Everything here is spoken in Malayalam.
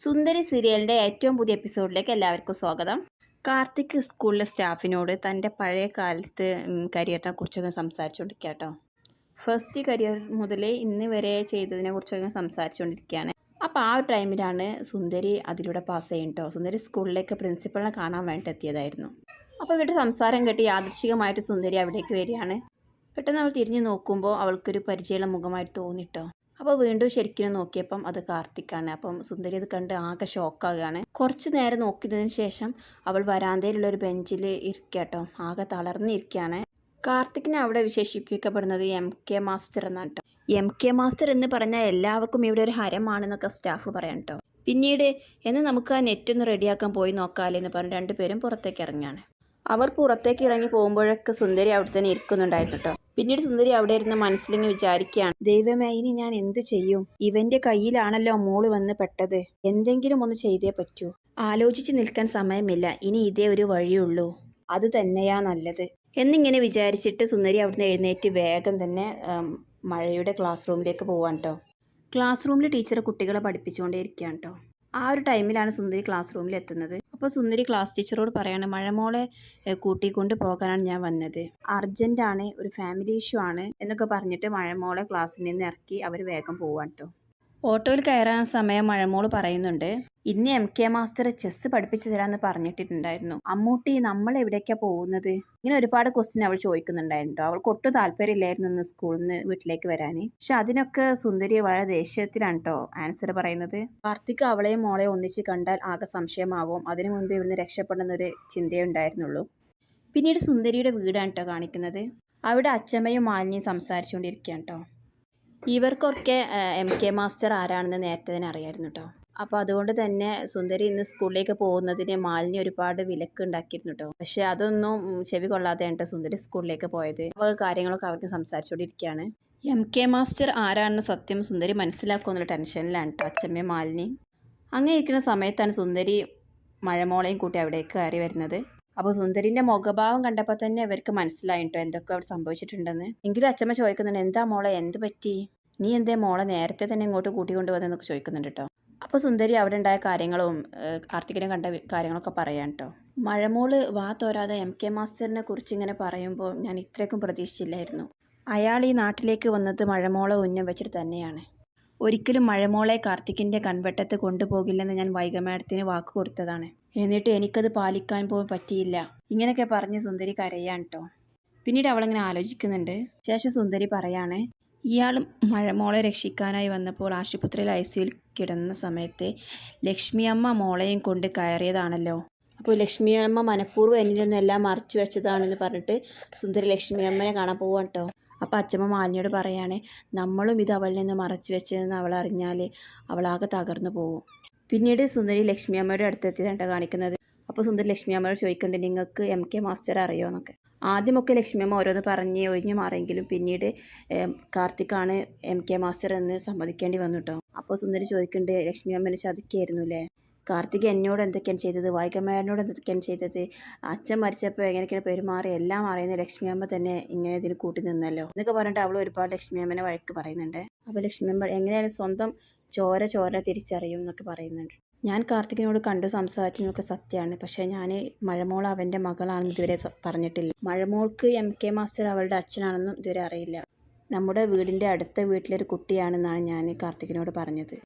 സുന്ദരി സീരിയലിന്റെ ഏറ്റവും പുതിയ എപ്പിസോഡിലേക്ക് എല്ലാവർക്കും സ്വാഗതം. കാർത്തിക് സ്കൂളിലെ സ്റ്റാഫിനോട് തന്റെ പഴയ കാലത്ത് കരിയറിനെ കുറിച്ചൊക്കെ സംസാരിച്ചുകൊണ്ടിരിക്കുക കേട്ടോ ഫസ്റ്റ് കരിയർ മുതലേ ഇന്ന് വരെ ചെയ്തതിനെ കുറിച്ചൊക്കെ സംസാരിച്ചുകൊണ്ടിരിക്കുകയാണ് അപ്പോൾ ആ ഒരു ടൈമിലാണ് സുന്ദരി അതിലൂടെ പാസ് ചെയ്യുന്നുട്ടോ സുന്ദരി സ്കൂളിലേക്ക് പ്രിൻസിപ്പളിനെ കാണാൻ വേണ്ടി എത്തിയതായിരുന്നു. അപ്പോൾ ഇവരുടെ സംസാരം കേട്ട് യാദൃശികമായിട്ട് സുന്ദരി അവിടേക്ക് വരികയാണ്. പെട്ടെന്ന് അവൾ തിരിഞ്ഞു നോക്കുമ്പോൾ അവൾക്കൊരു പരിചയമുള്ള മുഖമായിട്ട് തോന്നിട്ടോ അപ്പോൾ വീണ്ടും ശരിക്കും നോക്കിയപ്പം അത് കാർത്തിക്കാണ്. അപ്പം സുന്ദരി അത് കണ്ട് ആകെ ഷോക്കാവുകയാണ്. കുറച്ച് നേരം നോക്കിയതിന് ശേഷം അവൾ വരാന്തയിലുള്ള ഒരു ബെഞ്ചിൽ ഇരിക്കട്ടോ. ആകെ തളർന്നിരിക്കുകയാണ് കാർത്തിക്കിനെ അവിടെ വിശേഷിപ്പിക്കപ്പെടുന്നത് എം കെ മാസ്റ്റർ എന്നാണ് കേട്ടോ എം കെ മാസ്റ്റർ എന്ന് പറഞ്ഞാൽ എല്ലാവർക്കും ഇവിടെ ഒരു ഹരമാണെന്നൊക്കെ സ്റ്റാഫ് പറയാം കേട്ടോ പിന്നീട് എന്ന് നമുക്ക് ആ നെറ്റ് ഒന്ന് റെഡിയാക്കാൻ പോയി നോക്കാമല്ലോ എന്ന് പറഞ്ഞ് രണ്ടുപേരും പുറത്തേക്ക് ഇറങ്ങിയാണ് അവർ പുറത്തേക്ക് ഇറങ്ങി പോകുമ്പോഴൊക്കെ സുന്ദരി അവിടെ തന്നെ ഇരിക്കുന്നുണ്ടായിരുന്നു കേട്ടോ പിന്നീട് സുന്ദരി അവിടെ ഇരുന്ന് മനസ്സിലിങ്ങ് വിചാരിക്കുകയാണ്. ദൈവമേ ഇനി ഞാൻ എന്ത് ചെയ്യും? ഇവന്റെ കയ്യിലാണല്ലോ മോൾ വന്ന് പെട്ടത്. എന്തെങ്കിലും ഒന്ന് ചെയ്തേ പറ്റൂ. ആലോചിച്ച് നിൽക്കാൻ സമയമില്ല. ഇനി ഇതേ ഒരു വഴിയുള്ളൂ. അത് തന്നെയാ നല്ലത്. എന്നിങ്ങനെ വിചാരിച്ചിട്ട് സുന്ദരി അവിടുന്ന് എഴുന്നേറ്റ് വേഗം തന്നെ മഴയുടെ ക്ലാസ് റൂമിലേക്ക് പോവാൻ കേട്ടോ ക്ലാസ് റൂമിൽ ടീച്ചർ കുട്ടികളെ പഠിപ്പിച്ചുകൊണ്ടേ ഇരിക്കുകയാണ് കേട്ടോ ആ ഒരു ടൈമിലാണ് സുന്ദരി ക്ലാസ് റൂമിൽ എത്തുന്നത്. അപ്പോൾ സുന്ദരി ക്ലാസ് ടീച്ചറോട് പറയാണ് മഴമോളെ കൂട്ടിക്കൊണ്ട് പോകാനാണ് ഞാൻ വന്നത്. അർജന്റാണ് ഒരു ഫാമിലി ഇഷ്യൂ ആണ് എന്നൊക്കെ പറഞ്ഞിട്ട് മഴമോളെ ക്ലാസ്സിൽ നിന്ന് ഇറക്കി അവർ വേഗം പോവാൻ കേട്ടോ ഓട്ടോയിൽ കയറാൻ സമയം മഴമോൾ പറയുന്നുണ്ട് ഇന്ന് എം കെ മാസ്റ്റർ ചെസ് പഠിപ്പിച്ചു തരാമെന്ന് പറഞ്ഞിട്ടുണ്ടായിരുന്നു. അമ്മൂട്ടി നമ്മൾ എവിടേക്കാണ് പോകുന്നത്? ഇങ്ങനെ ഒരുപാട് ക്വസ്റ്റ്യൻ അവൾ ചോദിക്കുന്നുണ്ടായിരുന്നു. അവൾക്ക് ഒട്ടും താല്പര്യമില്ലായിരുന്നു ഇന്ന് സ്കൂളിൽ നിന്ന് വീട്ടിലേക്ക് വരാൻ പക്ഷെ അതിനൊക്കെ സുന്ദരി വളരെ ദേഷ്യത്തിലാണ് കേട്ടോ ആൻസർ പറയുന്നത്. കാർത്തിക് അവളെയും മോളെയും ഒന്നിച്ച് കണ്ടാൽ ആകെ സംശയമാകും. അതിനു മുൻപ് ഇവിടുന്ന് രക്ഷപ്പെടുന്നൊരു ചിന്തയേ ഉണ്ടായിരുന്നുള്ളൂ. പിന്നീട് സുന്ദരിയുടെ വീടാണ് കേട്ടോ കാണിക്കുന്നത്. അവിടെ അച്ഛമ്മയും മാലിന്യം സംസാരിച്ചുകൊണ്ടിരിക്കുകയാണ് കേട്ടോ ഇവർക്കൊക്കെ എം കെ മാസ്റ്റർ ആരാണെന്ന് നേരത്തെ തന്നെ അറിയായിരുന്നു കേട്ടോ അപ്പോൾ അതുകൊണ്ട് തന്നെ സുന്ദരി ഇന്ന് സ്കൂളിലേക്ക് പോകുന്നതിന് മാലിന്യം ഒരുപാട് വിലക്ക് ഉണ്ടാക്കിയിരുന്നു കേട്ടോ പക്ഷെ അതൊന്നും ചെവി കൊള്ളാതെയാണ് കേട്ടോ സുന്ദരി സ്കൂളിലേക്ക് പോയത്. അപ്പോൾ കാര്യങ്ങളൊക്കെ അവർക്ക് സംസാരിച്ചുകൊണ്ടിരിക്കുകയാണ് എം കെ മാസ്റ്റർ ആരാണെന്ന് സത്യം സുന്ദരി മനസ്സിലാക്കുമെന്നുള്ള ടെൻഷനിലാണ് കേട്ടോ അച്ചമ്മയും മാലിനി. അങ്ങനെ ഇരിക്കുന്ന സമയത്താണ് സുന്ദരി മഴമോളയും കൂട്ടി അവിടേക്ക് കയറി വരുന്നത്. അപ്പോൾ സുന്ദരിന്റെ മുഖഭാവം കണ്ടപ്പോൾ തന്നെ അവർക്ക് മനസ്സിലായിട്ടോ എന്തൊക്കെ അവിടെ സംഭവിച്ചിട്ടുണ്ടെന്ന്. എങ്കിലും അച്ഛമ്മ ചോദിക്കുന്നുണ്ട് എന്താ മോളെ എന്ത് പറ്റി? നീ എന്തേ മോളെ നേരത്തെ തന്നെ ഇങ്ങോട്ട് കൂട്ടിക്കൊണ്ട് വന്നെന്നൊക്കെ ചോദിക്കുന്നുണ്ട് കേട്ടോ അപ്പോൾ സുന്ദരി അവിടെ ഉണ്ടായ കാര്യങ്ങളും ഏഹ്, കണ്ട കാര്യങ്ങളൊക്കെ പറയാൻ കേട്ടോ മഴമോൾ വാ തോരാതെ എം കെ മാസ്റ്ററിനെ കുറിച്ച് ഇങ്ങനെ പറയുമ്പോൾ ഞാൻ ഇത്രയ്ക്കും പ്രതീക്ഷിച്ചില്ലായിരുന്നു. അയാൾ ഈ നാട്ടിലേക്ക് വന്നത് മഴമോളെ ഉന്നം വെച്ചിട്ട് തന്നെയാണ്. ഒരിക്കലും മഴമോളെ കാർത്തിക്കിന്റെ കൺവെട്ടത്ത് കൊണ്ടുപോകില്ലെന്ന് ഞാൻ വൈകമേടത്തിന് വാക്ക് കൊടുത്തതാണ്. എന്നിട്ട് എനിക്കത് പാലിക്കാൻ പോകാൻ പറ്റിയില്ല. ഇങ്ങനെയൊക്കെ പറഞ്ഞ് സുന്ദരി കരയാൻ കേട്ടോ പിന്നീട് അവളിങ്ങനെ ആലോചിക്കുന്നുണ്ട്. ശേഷം സുന്ദരി പറയാണ് ഇയാൾ മഴമോളെ രക്ഷിക്കാനായി വന്നപ്പോൾ ആശുപത്രിയിൽ ഐ സിയിൽ കിടന്ന സമയത്ത് ലക്ഷ്മി അമ്മ മോളെയും കൊണ്ട് കയറിയതാണല്ലോ. അപ്പോൾ ലക്ഷ്മി അമ്മ മനഃപൂർവം എന്നിലൊന്നും എല്ലാം മറച്ചു വെച്ചതാണെന്ന് പറഞ്ഞിട്ട് സുന്ദരി ലക്ഷ്മി അമ്മനെ കാണാൻ പോവാൻ കേട്ടോ അപ്പോൾ അച്ഛമ്മ മാലിനിയോട് പറയാണ് നമ്മളും ഇത് അവളിൽ നിന്ന് മറച്ചു വെച്ചതെന്ന് അവൾ അറിഞ്ഞാൽ അവളാകെ തകർന്നു പോകും പിന്നീട് സുന്ദരി ലക്ഷ്മി അമ്മയുടെ അടുത്തെത്തിയതാണ് കാണിക്കുന്നത്. അപ്പോൾ സുന്ദരി ലക്ഷ്മി അമ്മയോട് ചോദിക്കേണ്ടത് നിങ്ങൾക്ക് എം കെ മാസ്റ്റർ അറിയോ? എന്നൊക്കെ. ആദ്യമൊക്കെ ലക്ഷ്മി അമ്മ ഓരോന്ന് പറഞ്ഞ് ഒഴിഞ്ഞു മാറിയെങ്കിലും പിന്നീട് കാർത്തിക്കാണ് എം കെ മാസ്റ്റർ എന്ന് സമ്മതിക്കേണ്ടി വന്നു കേട്ടോ അപ്പോൾ സുന്ദരി ചോദിക്കേണ്ടത് ലക്ഷ്മി അമ്മനെ ചതിക്കായിരുന്നു അല്ലേ കാർത്തിക് എന്നോട് എന്തൊക്കെയാണ് ചെയ്തത്? വൈകമ്മേരനോട് എന്തൊക്കെയാണ് ചെയ്തത്? അച്ഛൻ മരിച്ചപ്പോൾ എങ്ങനെയൊക്കെയാണ് പെരുമാറി എല്ലാം അറിയുന്ന ലക്ഷ്മി അമ്മ തന്നെ ഇങ്ങനെ ഇതിന് കൂട്ടി നിന്നല്ലോ. എന്നൊക്കെ പറഞ്ഞിട്ട് അവൾ ഒരുപാട് ലക്ഷ്മി അമ്മനെ വഴക്ക് പറയുന്നുണ്ട്. അപ്പോൾ ലക്ഷ്മി അമ്മ എങ്ങനെയാണ് സ്വന്തം ചോര ചോര തിരിച്ചറിയും എന്നൊക്കെ പറയുന്നുണ്ട്. ഞാൻ കാർത്തികിനോട് കണ്ടു സംസാരിച്ചതിനൊക്കെ സത്യമാണ്. പക്ഷേ ഞാൻ മഴമോൾ അവന്റെ മകളാണെന്ന് ഇതുവരെ പറഞ്ഞിട്ടില്ല. മഴമോൾക്ക് എം കെ മാസ്റ്റർ അവളുടെ അച്ഛനാണെന്നും ഇതുവരെ അറിയില്ല. നമ്മുടെ വീടിന്റെ അടുത്ത വീട്ടിലൊരു കുട്ടിയാണെന്നാണ് ഞാൻ കാർത്തികിനോട് പറഞ്ഞത്.